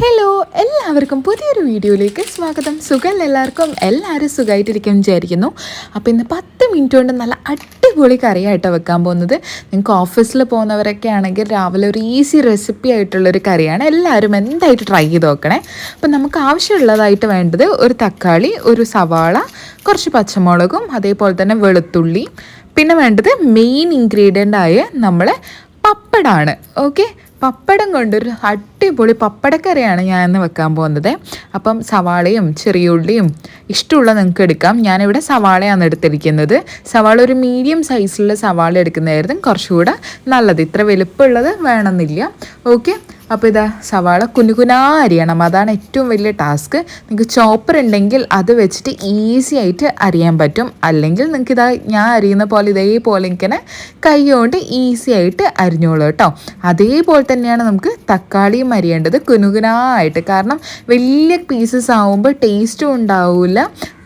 Hello എല്ലാവർക്കും പുതിയൊരു വീഡിയോയിലേക്ക് സ്വാഗതം. സുഖം എല്ലാവർക്കും? എല്ലാവരും സുഖമായിട്ടിരിക്കും വിചാരിക്കുന്നു. അപ്പോൾ ഇന്ന് പത്ത് മിനിറ്റ് കൊണ്ട് നല്ല അടിപൊളി കറിയായിട്ടോ വെക്കാൻ പോകുന്നത്. നിങ്ങൾക്ക് ഓഫീസിൽ പോകുന്നവരൊക്കെ ആണെങ്കിൽ രാവിലെ ഒരു ഈസി റെസിപ്പി ആയിട്ടുള്ളൊരു കറിയാണ്. എല്ലാവരും എന്തായിട്ട് ട്രൈ ചെയ്ത് നോക്കണേ? അപ്പം നമുക്ക് ആവശ്യമുള്ളതായിട്ട് വേണ്ടത് ഒരു തക്കാളി ഒരു സവാള കുറച്ച് പച്ചമുളകും അതേപോലെ തന്നെ വെളുത്തുള്ളി. പിന്നെ വേണ്ടത് മെയിൻ ഇൻഗ്രീഡിയന്റ് ആയ നമ്മളെ പപ്പടാണ്. ഓക്കെ പപ്പടം കൊണ്ടൊരു അടിപൊളി പപ്പടക്കറിയാണ് ഞാൻ ഇന്ന് വെക്കാൻ പോകുന്നത്. അപ്പം സവാളയും ചെറിയുള്ളിയും ഇഷ്ടമുള്ള നിങ്ങൾക്ക് എടുക്കാം. ഞാനിവിടെ സവാളയാണ് എടുത്തിരിക്കുന്നത്. സവാള ഒരു മീഡിയം സൈസിലുള്ള സവാള എടുക്കുന്നതായിരുന്നു. കുറച്ചുകൂടെ നല്ലത്. ഇത്ര വലുപ്പമുള്ളത് വേണമെന്നില്ല. ഓക്കെ അപ്പോൾ ഇതാ സവാള കുനുകുനാ അരിയണം. അതാണ് ഏറ്റവും വലിയ ടാസ്ക് നിങ്ങൾക്ക് ചോപ്പർ ഉണ്ടെങ്കിൽ അത് വെച്ചിട്ട് ഈസി ആയിട്ട് അറിയാൻ പറ്റും. അല്ലെങ്കിൽ നിങ്ങൾക്ക് ഇതാ ഞാൻ അരിയുന്ന പോലെ ഇതേപോലെ ഇങ്ങനെ കൈ കൊണ്ട് ഈസി ആയിട്ട് അരിഞ്ഞോളൂ കേട്ടോ. അതേപോലെ തന്നെയാണ് നമുക്ക് തക്കാളിയും അരിയേണ്ടത് കുനുകുനായിട്ട്. കാരണം വലിയ പീസസ് ആവുമ്പോൾ ടേസ്റ്റും ഉണ്ടാവില്ല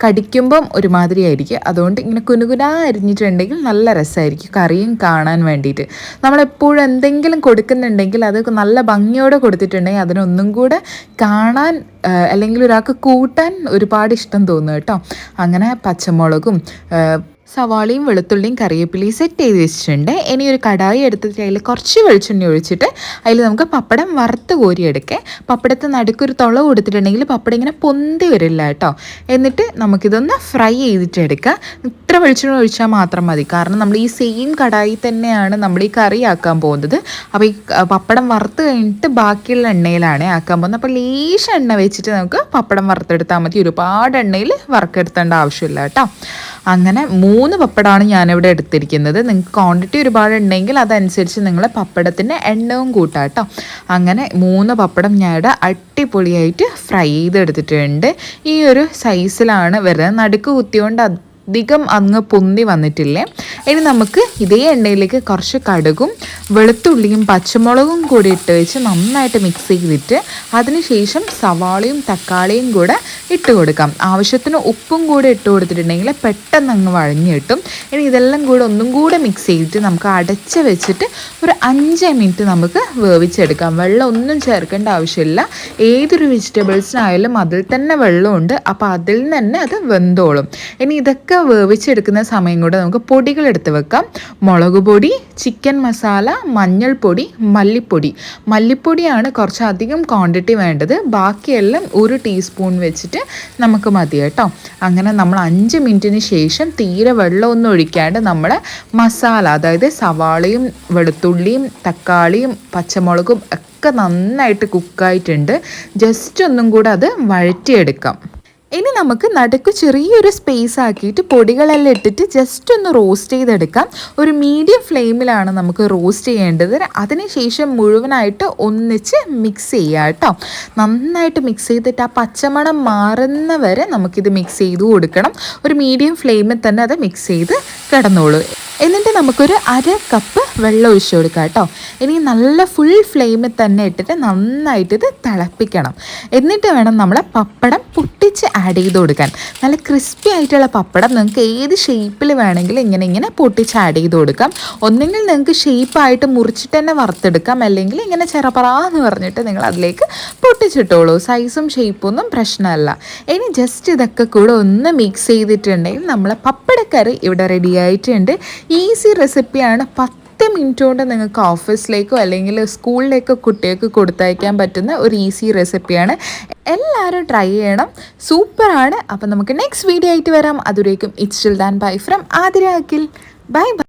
കടിക്കുമ്പം ഒരുമാതിരി ആയിരിക്കും. അതുകൊണ്ട് ഇങ്ങനെ കുനുകുന അരിഞ്ഞിട്ടുണ്ടെങ്കിൽ നല്ല രസമായിരിക്കും കറിയും കാണാൻ വേണ്ടിയിട്ട്. നമ്മളെപ്പോഴും എന്തെങ്കിലും കൊടുക്കുന്നുണ്ടെങ്കിൽ അത് നല്ല ഭംഗിയോടെ കൊടുത്തിട്ടുണ്ടെങ്കിൽ അതിനൊന്നും കൂടെ കാണാൻ അല്ലെങ്കിൽ ഒരാൾക്ക് കൂട്ടാൻ ഒരുപാട് ഇഷ്ടം തോന്നും കേട്ടോ. അങ്ങനെ പച്ചമുളകും സവാളയും വെളുത്തുള്ളിയും കറിവേപ്പിലയും സെറ്റ് ചെയ്ത് വെച്ചിട്ടുണ്ട്. ഇനി ഒരു കടായി എടുത്തിട്ട് അതിൽ കുറച്ച് വെളിച്ചെണ്ണ ഒഴിച്ചിട്ട് അതിൽ നമുക്ക് പപ്പടം വറുത്ത് കോരിയെടുക്കേ. പപ്പടത്തെ നടുക്കൊരു തുള കൊടുത്തിട്ടുണ്ടെങ്കിൽ പപ്പടം ഇങ്ങനെ പൊന്തി വരില്ല കേട്ടോ. എന്നിട്ട് നമുക്കിതൊന്ന് ഫ്രൈ ചെയ്തിട്ട് എടുക്കാം. ഇത്ര വെളിച്ചെണ്ണ ഒഴിച്ചാൽ മാത്രം മതി. കാരണം നമ്മൾ ഈ സെയിം കടായി തന്നെയാണ് നമ്മൾ ഈ കറി ആക്കാൻ പോകുന്നത്. അപ്പോൾ ഈ പപ്പടം വറുത്ത് കഴിഞ്ഞിട്ട് ബാക്കിയുള്ള എണ്ണയിലാണ് ആക്കാൻ പോകുന്നത്. അപ്പോൾ ലേശം എണ്ണ വെച്ചിട്ട് നമുക്ക് പപ്പടം വറുത്തെടുത്താൽ മതി. ഒരുപാട് എണ്ണയിൽ വറുക്കെടുത്തേണ്ട ആവശ്യമില്ല കേട്ടോ. അങ്ങനെ മൂന്ന് പപ്പടമാണ് ഞാനിവിടെ എടുത്തിരിക്കുന്നത്. നിങ്ങൾക്ക് ക്വാണ്ടിറ്റി ഒരുപാട് ഉണ്ടെങ്കിൽ അതനുസരിച്ച് നിങ്ങൾ പപ്പടത്തിന്റെ എണ്ണവും കൂട്ടാം കേട്ടോ. അങ്ങനെ മൂന്ന് പപ്പടം ഞാൻ ഇവിടെ അടിപൊളിയായിട്ട് ഫ്രൈ ചെയ്തെടുത്തിട്ടുണ്ട്. ഈ ഒരു സൈസിലാണ് വരുന്നത്. നടുക്ക് കുത്തിയോണ്ട് അധികം അങ്ങ് പൊന്തി വന്നിട്ടില്ലേ? ഇനി നമുക്ക് ഇതേ എണ്ണയിലേക്ക് കുറച്ച് കടുകും വെളുത്തുള്ളിയും പച്ചമുളകും കൂടി ഇട്ട് വെച്ച് നന്നായിട്ട് മിക്സ് ചെയ്തിട്ട് അതിനുശേഷം സവാളയും തക്കാളിയും കൂടെ ഇട്ട് കൊടുക്കാം. ആവശ്യത്തിന് ഉപ്പും കൂടെ ഇട്ട് കൊടുത്തിട്ടുണ്ടെങ്കിൽ പെട്ടെന്ന് അങ്ങ് വഴഞ്ഞു കിട്ടും. ഇനി ഇതെല്ലാം കൂടെ ഒന്നും കൂടെ മിക്സ് ചെയ്തിട്ട് നമുക്ക് അടച്ച് വെച്ചിട്ട് ഒരു അഞ്ച് മിനിറ്റ് നമുക്ക് വേവിച്ചെടുക്കാം. വെള്ളം ഒന്നും ചേർക്കേണ്ട ആവശ്യമില്ല. ഏതൊരു വെജിറ്റബിൾസിനായാലും അതിൽ തന്നെ വെള്ളമുണ്ട്. അപ്പോൾ അതിൽ തന്നെ അത് വെന്തോളും. ഇനി ഇതൊക്കെ വേവിച്ചെടുക്കുന്ന സമയം കൂടെ നമുക്ക് പൊടികൾ എടുത്ത് വെക്കാം. മുളക് പൊടി ചിക്കൻ മസാല മഞ്ഞൾപ്പൊടി മല്ലിപ്പൊടി. മല്ലിപ്പൊടിയാണ് കുറച്ചധികം ക്വാണ്ടിറ്റി വേണ്ടത്. ബാക്കിയെല്ലാം ഒരു ടീസ്പൂൺ വെച്ചിട്ട് നമുക്ക് മതി കേട്ടോ. അങ്ങനെ നമ്മൾ അഞ്ച് മിനിറ്റിന് ശേഷം തീരെ വെള്ളമൊന്നും ഒഴിക്കാണ്ട് നമ്മൾ മസാല അതായത് സവാളയും വെളുത്തുള്ളിയും തക്കാളിയും പച്ചമുളകും ഒക്കെ നന്നായിട്ട് കുക്കായിട്ടുണ്ട് ജസ്റ്റ് ഒന്നും കൂടെ അത് വഴറ്റിയെടുക്കാം. ഇനി നമുക്ക് നടുക്ക് ചെറിയൊരു സ്പേസ് ആക്കിയിട്ട് പൊടികളെല്ലാം ഇട്ടിട്ട് ജസ്റ്റ് ഒന്ന് റോസ്റ്റ് ചെയ്തെടുക്കാം. ഒരു മീഡിയം ഫ്ലെയിമിലാണ് നമുക്ക് റോസ്റ്റ് ചെയ്യേണ്ടത്. അതിനുശേഷം മുഴുവനായിട്ട് ഒന്നിച്ച് മിക്സ് ചെയ്യുക കേട്ടോ. നന്നായിട്ട് മിക്സ് ചെയ്തിട്ട് ആ പച്ചമണം മാറുന്ന വരെ നമുക്കിത് മിക്സ് ചെയ്ത് കൊടുക്കണം. ഒരു മീഡിയം ഫ്ലെയിമിൽ തന്നെ അത് മിക്സ് ചെയ്ത് കിടന്നോളൂ. എന്നിട്ട് നമുക്കൊരു അര കപ്പ് വെള്ളം ഒഴിച്ചു കൊടുക്കാം കേട്ടോ. ഇനി നല്ല ഫുൾ ഫ്ലെയിമിൽ തന്നെ ഇട്ടിട്ട് നന്നായിട്ട് ഇത് തിളപ്പിക്കണം. എന്നിട്ട് വേണം നമ്മൾ പപ്പടം പൊട്ടിച്ച് ആഡ് ചെയ്ത് കൊടുക്കാൻ. നല്ല ക്രിസ്പി ആയിട്ടുള്ള പപ്പടം നിങ്ങൾക്ക് ഏത് ഷേപ്പിൽ വേണമെങ്കിലും ഇങ്ങനെ ഇങ്ങനെ പൊട്ടിച്ച് ആഡ് ചെയ്ത് കൊടുക്കാം. ഒന്നെങ്കിൽ നിങ്ങൾക്ക് ഷേപ്പായിട്ട് മുറിച്ചിട്ട് തന്നെ വറുത്തെടുക്കാം. അല്ലെങ്കിൽ ഇങ്ങനെ ചെറപ്പറാന്ന് പറഞ്ഞിട്ട് നിങ്ങൾ അതിലേക്ക് പൊട്ടിച്ചിട്ടോളൂ. സൈസും ഷേപ്പും ഒന്നും പ്രശ്നമല്ല. ഇനി ജസ്റ്റ് ഇതൊക്കെ കൂടെ ഒന്ന് മിക്സ് ചെയ്തിട്ടുണ്ടെങ്കിൽ നമ്മളെ പപ്പടക്കറി ഇവിടെ റെഡി ആയിട്ടുണ്ട്. ഈസി റെസിപ്പിയാണ് പത്ത് മിനിറ്റ് കൊണ്ട് നിങ്ങൾക്ക് ഓഫീസിലേക്കോ അല്ലെങ്കിൽ സ്കൂളിലേക്കോ കുട്ടികൾക്ക് കൊടുത്തയക്കാൻ പറ്റുന്ന ഒരു ഈസി റെസിപ്പിയാണ്. എല്ലാവരും ട്രൈ ചെയ്യണം. സൂപ്പറാണ്. അപ്പം നമുക്ക് നെക്സ്റ്റ് വീഡിയോ ആയിട്ട് വരാം. അതുവരേക്കും it's chill then bye from Athira Akhil. Bye bye.